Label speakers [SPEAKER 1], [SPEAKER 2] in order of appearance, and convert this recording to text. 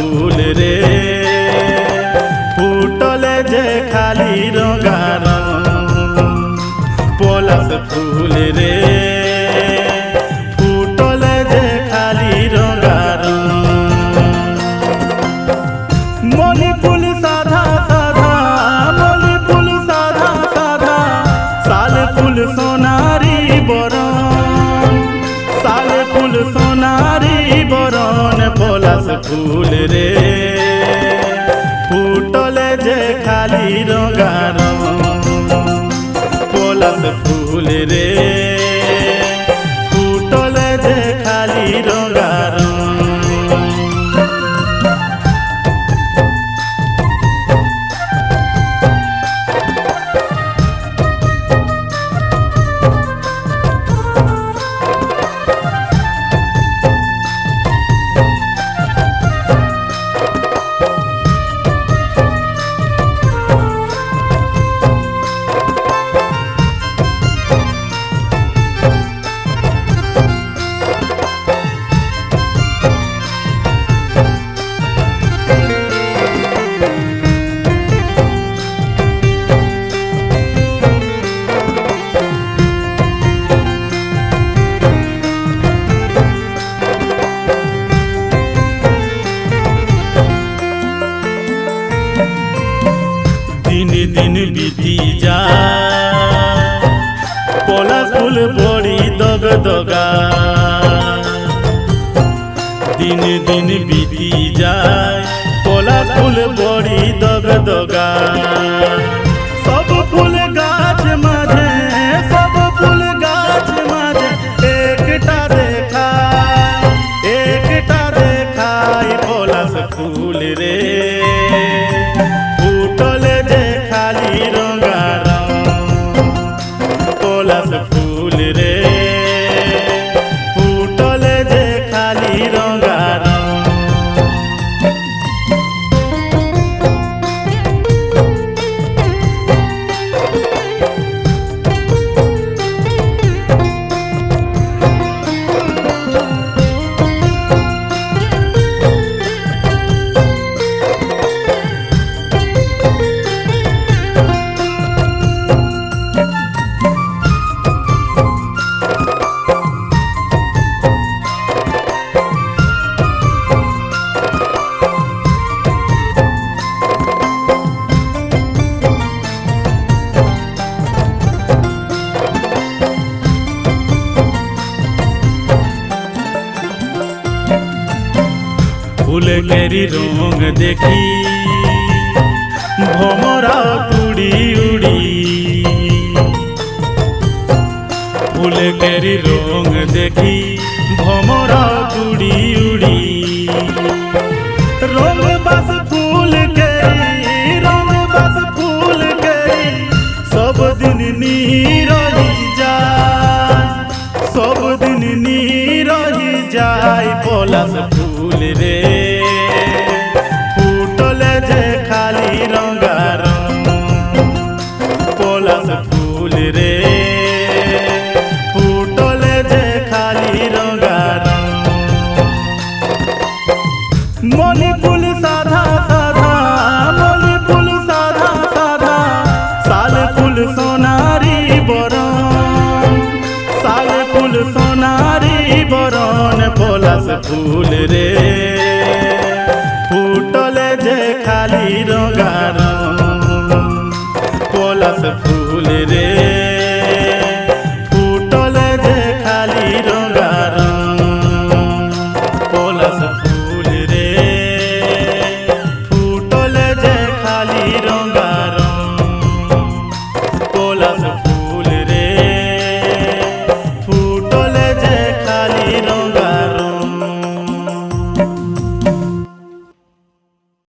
[SPEAKER 1] ফুল রে। ফুটলে যে খালি রঙার পলাশ ফুল রে। ফুটলে যে খালি রঙার মলি ফুল সাধা সাধা মলি ফুল সাধা সাধা সাল ফুল সোনারি বরণ সাল ফুল ফুল রে। ফুটলে যে খালি রঙার পলাশ ফুল রে। দিন বিধি যায় পলাশ ফুল বড়ি দগ দগা। দিন দিন বিধি যায় পলাশ ফুল বড়ি দগ দগা। সব ফুল গাছ মাঝে, সব ফুল গাছ মাঝে, একটা পলাশ ফুল রে। ফুল রে। ফুলেরি রঙ দেখি, ভমরা উড়ি উড়ি। ফুলেরি রঙ দেখি, ভমরা উড়ি উড়ি। রঙ বাস ফুল কে রঙ বাস ফুল কে সব দিন নীরহি যায়, সব দিন নীরহি যায় পলাশ ফুল। ফুল রে। ফুটলে যে খালি রঙার পলাশ ফুল